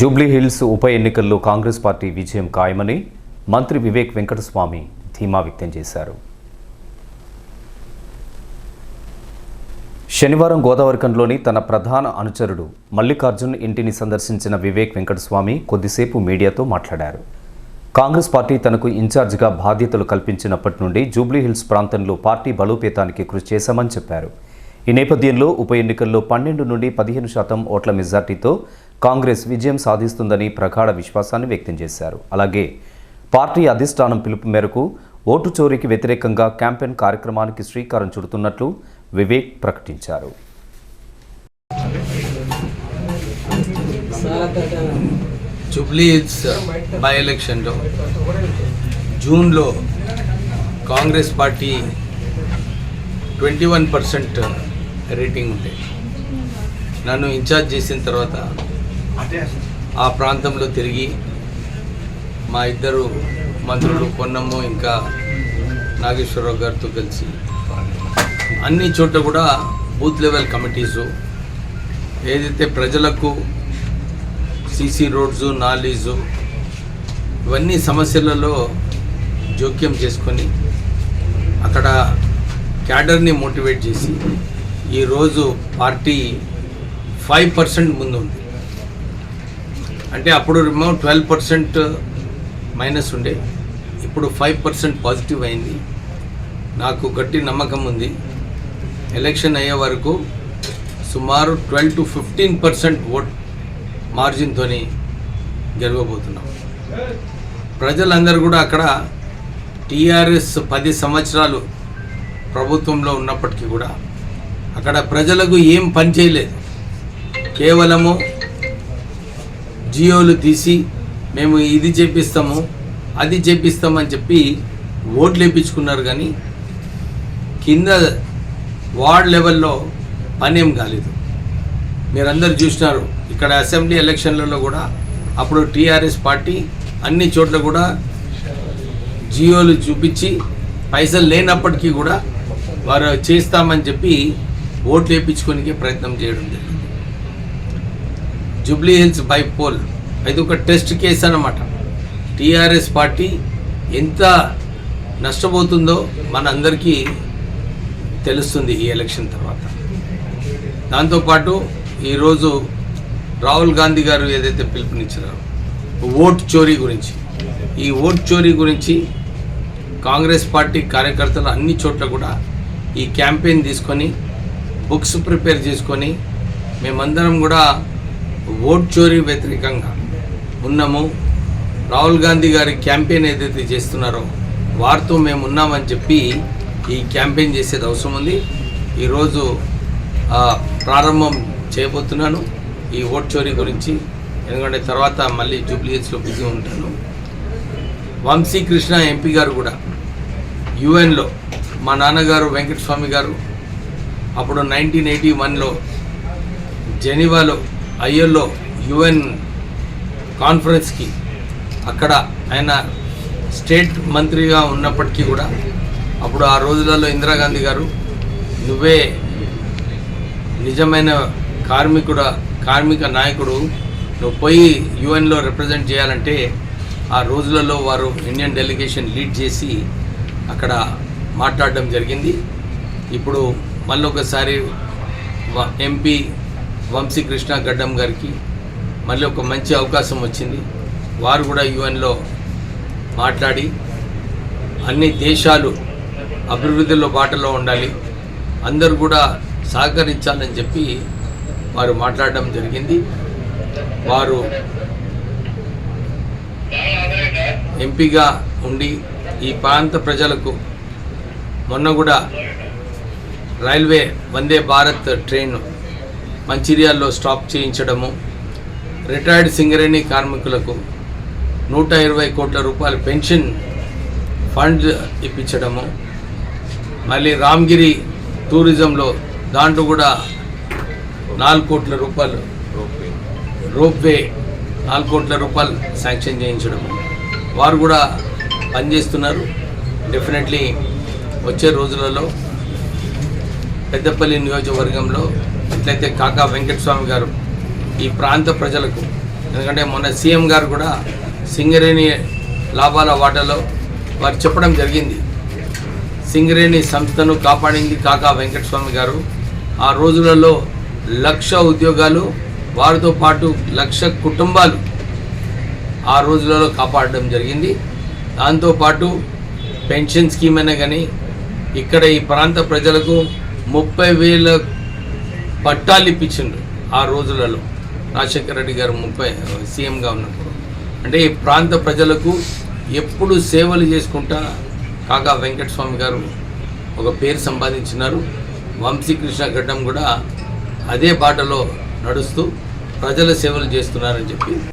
Jubilee hills ఉప ఎన్నికల్లో Congress party విజయం ఖాయమని మంత్రి వివేక్ వెంకటస్వామి ధీమా వ్యక్తం చేశారు. శనివారం గోదావరికంలోని తన ప్రధాన అనుచరుడు మల్లికార్జున్ ఇంటిని సందర్శించిన వివేక్ వెంకటస్వామి కొద్దిసేపు మీడియాతో మాట్లాడారు. కాంగ్రెస్ పార్టీ తనకు ఇన్ఛార్జిగా బాధ్యతలు కల్పించినప్పటి నుండి జూబ్లీహిల్స్ ప్రాంతంలో పార్టీ బలోపేతానికి కృషి చేశామని చెప్పారు. ఈ నేపథ్యంలో ఉప ఎన్నికల్లో పన్నెండు నుండి పదిహేను శాతం ఓట్ల మెజార్టీతో కాంగ్రెస్ విజయం సాధిస్తుందని ప్రగాఢ విశ్వాసాన్ని వ్యక్తం చేశారు. అలాగే పార్టీ అధిష్టానం పిలుపు మేరకు ఓటు చోరీకి వ్యతిరేకంగా క్యాంపెయిన్ కార్యక్రమానికి శ్రీకారం చుడుతున్నట్లు వివేక్ ప్రకటించారు. జూబ్లీ బై ఎలక్షన్లో జూన్లో Congress party twenty one percent rating ఉండే. నన్ను ఇన్ఛార్జ్ చేసిన తర్వాత ఆ ప్రాంతంలో తిరిగి మా ఇద్దరు మంత్రులు పొన్నమ్ము ఇంకా నాగేశ్వరరావు గారితో కలిసి అన్ని చోట్ల కూడా బూత్ లెవెల్ కమిటీస్ ఏదైతే ప్రజలకు సీసీ రోడ్స్ నాలీజు ఇవన్నీ సమస్యలలో జోక్యం చేసుకొని అక్కడ క్యాడర్ని మోటివేట్ చేసి ఈరోజు పార్టీ ఫైవ్ పర్సెంట్ ముందు ఉంది అంటే అప్పుడు రిమో ట్వెల్వ్ పర్సెంట్ మైనస్ ఉండే. ఇప్పుడు ఫైవ్ పర్సెంట్ పాజిటివ్ అయింది. నాకు గట్టి నమ్మకం ఉంది. ఎలక్షన్ అయ్యే వరకు సుమారు twelve to fifteen percent vote మార్జిన్తో గెలవబోతున్నాం. ప్రజలందరూ కూడా అక్కడ టీఆర్ఎస్ పది సంవత్సరాలు ప్రభుత్వంలో ఉన్నప్పటికీ కూడా అక్కడ ప్రజలకు ఏం పని చేయలేదు. కేవలము జియోలు తీసి మేము ఇది చేపిస్తాము అది చేపిస్తామని చెప్పి ఓట్లు వేయించుకున్నారు కానీ కింద వార్డ్ లెవెల్లో పనేం కాలేదు. మీరందరూ చూసినారు ఇక్కడ అసెంబ్లీ ఎలక్షన్లలో కూడా అప్పుడు టీఆర్ఎస్ పార్టీ అన్ని చోట్ల కూడా జియోలు చూపించి పైసలు లేనప్పటికీ కూడా వారు చేస్తామని చెప్పి ఓట్లు వేయించుకోనికే ప్రయత్నం చేయడం జరిగింది. Jubilee Hills by poll. ఇది ఒక టెస్ట్ కేసు అనమాట టీఆర్ఎస్ పార్టీ ఎంత నష్టపోతుందో మన అందరికీ తెలుస్తుంది ఈ ఎలక్షన్ తర్వాత. దాంతోపాటు ఈరోజు రాహుల్ గాంధీ గారు ఏదైతే పిలుపునిచ్చారో ఓట్ చోరీ గురించి. ఈ ఓట్ చోరీ గురించి కాంగ్రెస్ పార్టీ కార్యకర్తలు అన్ని చోట్ల కూడా ఈ క్యాంపెయిన్ తీసుకొని బుక్స్ ప్రిపేర్ చేసుకొని మేమందరం కూడా ఓట్ చోరీ వ్యతిరేకంగా ఉన్నాము. రాహుల్ గాంధీ గారి క్యాంపెయిన్ ఏదైతే చేస్తున్నారో వారితో మేము ఉన్నామని చెప్పి ఈ క్యాంపెయిన్ చేసేది అవసరం ఉంది. ఈరోజు ప్రారంభం చేయబోతున్నాను. ఈ ఓట్ చోరీ గురించి ఎందుకంటే తర్వాత మళ్ళీ జూబ్లీహిల్స్లో బిజీ ఉంటాను. వంశీకృష్ణ ఎంపీ గారు కూడా యుఎన్లో మా నాన్నగారు వెంకటస్వామి గారు అప్పుడు నైన్టీన్ ఎయిటీ వన్లో జెనీవాలో ఐఎల్లో యుఎన్ కాన్ఫరెన్స్కి అక్కడ ఆయన స్టేట్ మంత్రిగా ఉన్నప్పటికీ కూడా అప్పుడు ఆ రోజులలో ఇందిరాగాంధీ గారు నువ్వే నిజమైన కార్మికుడు కార్మిక నాయకుడు నువ్వు పోయి యుఎన్లో రిప్రజెంట్ చేయాలంటే ఆ రోజులలో వారు ఇండియన్ డెలిగేషన్ లీడ్ చేసి అక్కడ మాట్లాడడం జరిగింది. ఇప్పుడు మళ్ళీ ఒకసారి ఎంపీ వంశీకృష్ణ గడ్డం గారికి మళ్ళీ ఒక మంచి అవకాశం వచ్చింది. వారు కూడా యుఎన్లో మాట్లాడి అన్ని దేశాలు అభివృద్ధిలో బాటలో ఉండాలి. అందరూ కూడా సహకరించాలని చెప్పి వారు మాట్లాడడం జరిగింది. వారు ఎంపీగా ఉండి ఈ ప్రాంత ప్రజలకు మొన్న కూడా రైల్వే వందే భారత్ ట్రైన్ మంచిర్యాల్లో స్టాప్ చేయించడము రిటైర్డ్ సింగరేణి కార్మికులకు నూట ఇరవై కోట్ల రూపాయల పెన్షన్ ఫండ్ ఇప్పించడము మళ్ళీ రామ్గిరి టూరిజంలో దాంట్లో కూడా నాలుగు కోట్ల రూపాయలు రోప్వే నాలుగు కోట్ల రూపాయలు శాంక్షన్ చేయించడము. వారు కూడా పనిచేస్తున్నారు. డెఫినెట్లీ వచ్చే రోజులలో పెద్దపల్లి నియోజకవర్గంలో ఎట్లయితే కాకా వెంకటస్వామి గారు ఈ ప్రాంత ప్రజలకు ఎందుకంటే మొన్న సీఎం గారు కూడా సింగరేణి లాభాల వాటలో వారు చెప్పడం జరిగింది. సింగరేణి సంస్థను కాపాడింది కాకా వెంకటస్వామి గారు. ఆ రోజులలో లక్ష ఉద్యోగాలు వారితో పాటు లక్ష కుటుంబాలు ఆ రోజులలో కాపాడడం జరిగింది. దాంతోపాటు పెన్షన్ స్కీమ్ అయినా కానీ ఇక్కడ ఈ ప్రాంత ప్రజలకు ముప్పై వేల పట్టాలు ఇప్పించిండ్రు ఆ రోజులలో. రాజశేఖర రెడ్డి గారు ముప్పై సీఎంగా ఉన్నప్పుడు. అంటే ఈ ప్రాంత ప్రజలకు ఎప్పుడు సేవలు చేసుకుంటా కాకా వెంకటస్వామి గారు ఒక పేరు సంపాదించినారు. వంశీకృష్ణ గడ్డం కూడా అదే బాటలో నడుస్తూ ప్రజల సేవలు చేస్తున్నారని చెప్పి